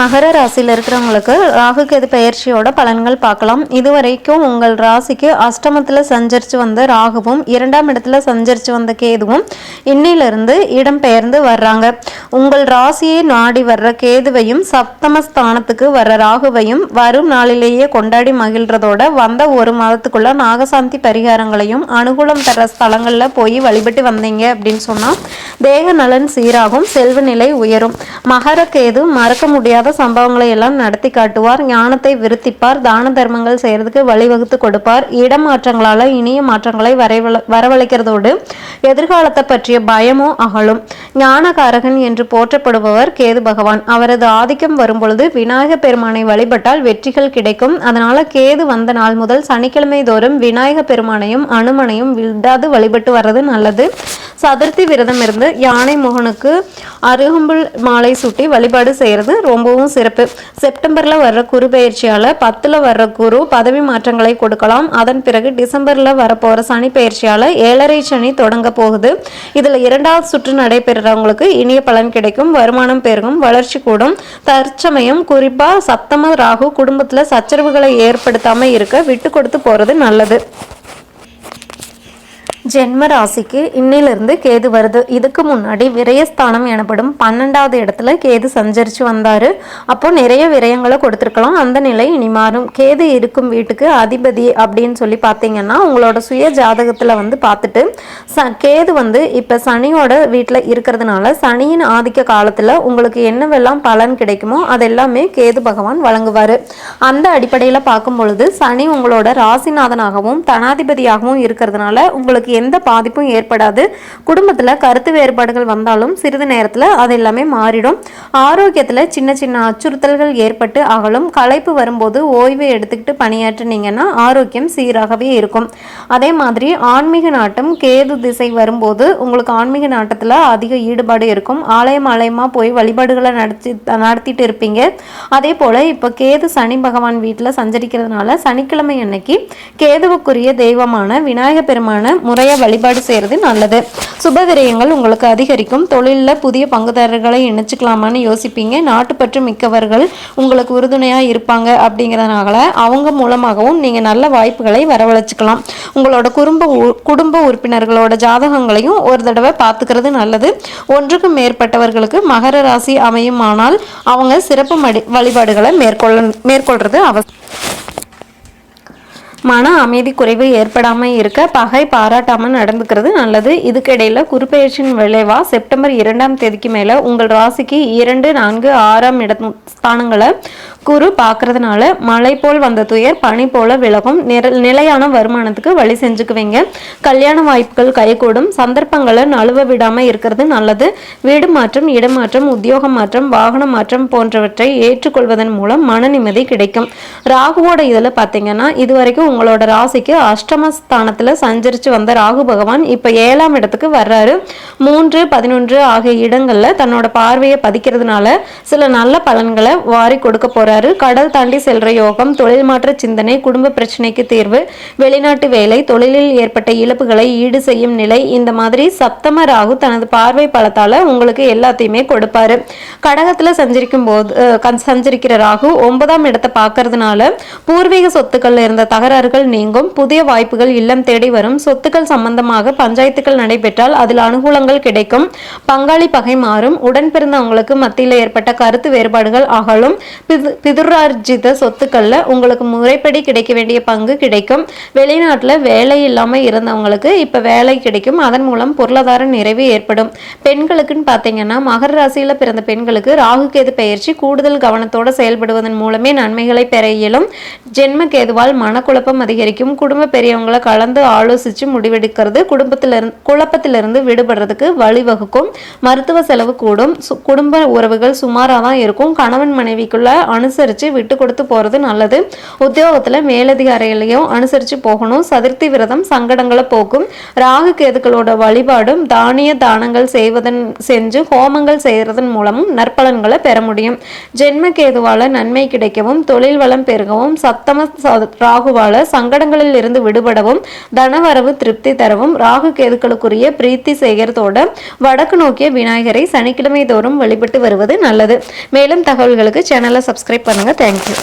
மகர ராசியில் இருக்கிறவங்களுக்கு ராகு கேது பெயர்ச்சியோட பலன்கள் பார்க்கலாம். இதுவரைக்கும் உங்கள் ராசிக்கு அஷ்டமத்தில் சஞ்சரித்து வந்த ராகுவும் இரண்டாம் இடத்துல சஞ்சரித்து வந்த கேதுவும் இன்னிலிருந்து இடம் பெயர்ந்து வர்றாங்க. உங்கள் ராசியை நாடி வர்ற கேதுவையும் சப்தமஸ்தானத்துக்கு வர்ற ராகுவையும் வரும் நாளிலேயே கொண்டாடி மகிழ்றதோட வந்த ஒரு மாதத்துக்குள்ள நாகசாந்தி பரிகாரங்களையும் அனுகூலம் தர ஸ்தலங்களில் போய் வழிபட்டு வந்தீங்க அப்படின்னு சொன்னால் தேக நலன் சீராகும் செல்வ நிலை உயரும். மகர கேது மறக்க முடியாத சம்பவங்களை எல்லாம் நடத்தி காட்டுவார் ஞானத்தை விருத்திப்பார் தான தர்மங்கள் செய்யறதுக்கு வழிவகுத்து கொடுப்பார். இடமாற்றங்களால இனிய மாற்றங்களை வரைவல வரவழைக்கிறதோடு எதிர்காலத்தை பற்றிய பயமும் அகலும். ஞானகாரகன் என்று போற்றப்படுபவர் கேது பகவான். அவரது ஆதிக்கம் வரும்பொழுது விநாயகப் பெருமானை வழிபட்டால் வெற்றிகள் கிடைக்கும். அதனால கேது வந்த நாள் முதல் சனிக்கிழமை தோறும் விநாயக பெருமானையும் அனுமனையும் விடாது வழிபட்டு வர்றது நல்லது. சதுர்த்தி விரதம் இருந்து யானை மோகனுக்கு அருகம்புல் மாலை சூட்டி வழிபாடு செய்கிறது ரொம்பவும் சிறப்பு. செப்டம்பரில் வர்ற குரு பயிற்சியால் பத்தில் வர்ற குரு பதவி மாற்றங்களை கொடுக்கலாம். அதன் பிறகு டிசம்பரில் வரப்போகிற சனி பயிற்சியால் ஏழரை சனி தொடங்க போகுது. இதில் இரண்டாவது சுற்று நடைபெறுறவங்களுக்கு இனிய பலன் கிடைக்கும். வருமானம் பெருகும் வளர்ச்சி கூடும். தற்சமயம் குறிப்பாக சப்தம ராகு குடும்பத்தில் சச்சரவுகளை ஏற்படுத்தாமல் இருக்க விட்டு கொடுத்து போகிறது நல்லது. ஜென்ம ராசிக்கு இன்னிலிருந்து கேது வருது. இதுக்கு முன்னாடி விரயஸ்தானம் எனப்படும் பன்னெண்டாவது இடத்துல கேது சஞ்சரித்து வந்தார். அப்போ நிறைய விரயங்களை கொடுத்துருக்கலாம். அந்த நிலை இனி மாறும். கேது இருக்கும் வீட்டுக்கு அதிபதி அப்படின்னு சொல்லி பார்த்தீங்கன்னா உங்களோட சுய ஜாதகத்தில் வந்து பார்த்துட்டு ச கேது வந்து இப்போ சனியோட வீட்டில் இருக்கிறதுனால சனியின் ஆதிக்க காலத்தில் உங்களுக்கு என்னவெல்லாம் பலன் கிடைக்குமோ அதெல்லாமே கேது பகவான் வழங்குவார். அந்த அடிப்படையில் பார்க்கும் பொழுது சனி உங்களோட ராசிநாதனாகவும் தனாதிபதியாகவும் இருக்கிறதுனால உங்களுக்கு எந்த பாதிப்பும் ஏற்படாது. குடும்பத்தில் கருத்து வேறுபாடுகள் வந்தாலும் சிறிது நேரத்தில் அது எல்லாமே மாறிடும். ஆரோக்கியத்தில் சின்ன சின்ன அச்சுறுத்தல்கள் ஏற்பட்டு அகலும். களைப்பு வரும்போது ஓய்வு எடுத்துக்கிட்டு பணியாற்றினீங்கன்னா ஆரோக்கியம் சீராகவே இருக்கும். அதே மாதிரி ஆன்மீக நாட்டம் கேது திசை வரும்போது உங்களுக்கு ஆன்மீக நாட்டத்தில் அதிக ஈடுபாடு இருக்கும். ஆலயம் ஆலயமாக போய் வழிபாடுகளை நடத்தி நடத்திட்டு இருப்பீங்க. அதே போல் இப்போ கேது சனி பகவான் வீட்டில் சஞ்சரிக்கிறதுனால சனிக்கிழமை அன்னைக்கு கேதுவுக்குரிய தெய்வமான விநாயக பெருமான முறையாக வழிபாடு செய்கிறது நல்லது. சுபவிரயங்கள் உங்களுக்கு அதிகரிக்கும். தொழிலில் புதிய பங்குதாரர்களை இணைச்சிக்கலாமான்னு யோசிப்பீங்க. நாட்டுப்பற்று மிக்கவர்கள் உங்களுக்கு உறுதுணையாக இருப்பாங்க அப்படிங்கிறதுனால அவங்க மூலமாகவும் நீங்கள் நல்ல வாய்ப்புகளை வரவழைச்சிக்கலாம். உங்களோட குடும்ப உ- குடும்ப உறுப்பினர்களோட ஜாதகங்களையும் ஒரு தடவை பார்த்துக்கிறது நல்லது. ஒன்றுக்கு மேற்பட்டவர்களுக்கு மகர ராசி அமையுமானால் அவங்க சிறப்பு வழிபாடுகளை மேற்கொள்ள மேற்கொள்வது அவசியம். மன அமைதி குறைவு ஏற்படாமல் இருக்க பகை பாராட்டாமல் நடந்துக்கிறது நல்லது. இதுக்கிடையில் குறுப்பெயர்ச்சியின் விளைவா செப்டம்பர் இரண்டாம் தேதிக்கு மேலே உங்கள் ராசிக்கு இரண்டு நான்கு ஆறாம் இட ஸ்தானங்களை குரு பார்க்கறதுனால மழை போல் வந்த துயர் பனி போல விலகும். நிலையான வருமானத்துக்கு வழி செஞ்சுக்குவீங்க. கல்யாண வாய்ப்புகள் கைகூடும். சந்தர்ப்பங்களை நழுவ விடாமல் இருக்கிறது நல்லது. வீடு மாற்றம் இடமாற்றம் உத்தியோக மாற்றம் வாகன மாற்றம் போன்றவற்றை ஏற்றுக்கொள்வதன் மூலம் மன நிம்மதி கிடைக்கும். ராகுவோட இதில் பார்த்தீங்கன்னா இதுவரைக்கும் உங்களோட ராசிக்கு அஷ்டமஸ்தானத்தில் சஞ்சரித்து வந்த ராகு பகவான் இப்போ ஏழாம் இடத்துக்கு வர்றாரு. மூன்று பதினொன்று ஆகிய இடங்களில் தன்னோட பார்வையை பதிக்கிறதுனால சில நல்ல பலன்களை வாரி கொடுக்க போறாரு கடல் தாண்டி செல்ற யோகம் தொழில் மாற்ற சிந்தனை குடும்ப பிரச்சனைக்கு தீர்வு வெளிநாட்டு வேலை தொழிலில் ஏற்பட்ட இழப்புகளை ஈடு செய்யும் நிலை இந்த மாதிரி சப்தம ராகு தனது பார்வை பலத்தால உங்களுக்கு எல்லாத்தையுமே கொடுப்பாரு. கடகத்துல சஞ்சரிக்கும் போது சஞ்சரிக்கிற ராகு ஒன்பதாம் இடத்தை பார்க்கறதுனால பூர்வீக சொத்துக்கள்ல இருந்த தகராறுகள் நீங்கும் புதிய வாய்ப்புகள் இல்லம் தேடி வரும். சொத்துக்கள் சம்பந்தமாக பஞ்சாயத்துக்கள் நடைபெற்றால் அதில் அனுகூலங்கள் கிடைக்கும். பங்காளி பகை மாறும். உடன் பிறந்தவங்களுக்கு மத்தியில் ஏற்பட்ட கருத்து வேறுபாடுகள் அகலும். பிதுரார்ஜித சொத்துக்கள்ல உங்களுக்கு முறைப்படி கிடைக்க வேண்டிய பங்கு கிடைக்கும். வெளிநாட்டுல வேலை இல்லாம இருந்தவங்களுக்கு இப்ப வேலை கிடைக்கும். அதன் மூலம் பொருளாதார நிறைவு ஏற்படும். பெண்களுக்குன்னு பார்த்தீங்கன்னா மகர ராசியில பிறந்த பெண்களுக்கு ராகு கேது பயிற்சி கூடுதல் கவனத்தோட செயல்படுவதன் மூலமே நன்மைகளை பெற இயலும். ஜென்ம கேதுவால் மனக்குழப்பம் அதிகரிக்கும். குடும்ப பெரியவங்களை கலந்து ஆலோசிச்சு முடிவெடுக்கிறது குடும்பத்திலிருந்து குழப்பத்திலிருந்து விடுபடுறதுக்கு வழிவகுக்கும். மருத்துவ செலவு கூடும். சு- குடும்ப உறவுகள் சுமாராக தான் இருக்கும். கணவன் மனைவிக்குள்ள அனு அனுசரித்து விட்டு கொடுத்து போகிறது நல்லது. உத்தியோகத்தில் மேலதிகாரிகளையும் அனுசரித்து போகணும். சதுர்த்தி விரதம் சங்கடங்களை போக்கும். ராகு கேதுக்களோட வழிபாடும் தானிய தானங்கள் செய்வதன் செஞ்சு ஹோமங்கள் செய்கிறதன் மூலமும் நற்பலன்களை பெற முடியும். ஜென்ம கேதுவால நன்மை கிடைக்கவும் தொழில் வளம் பெருகவும் சப்தம ச- ராகுவால சங்கடங்களில் இருந்து விடுபடவும் தனவரவு திருப்தி தரவும் ராகு கேதுக்களுக்குரிய பிரீத்தி செய்கிறதோட வடக்கு நோக்கிய விநாயகரை சனிக்கிழமை தோறும் வழிபட்டு வருவது நல்லது. மேலும் தகவல்களுக்கு சேனலை சப்ஸ்கிரைப் பண்ணுங்க. தேங்க்யூ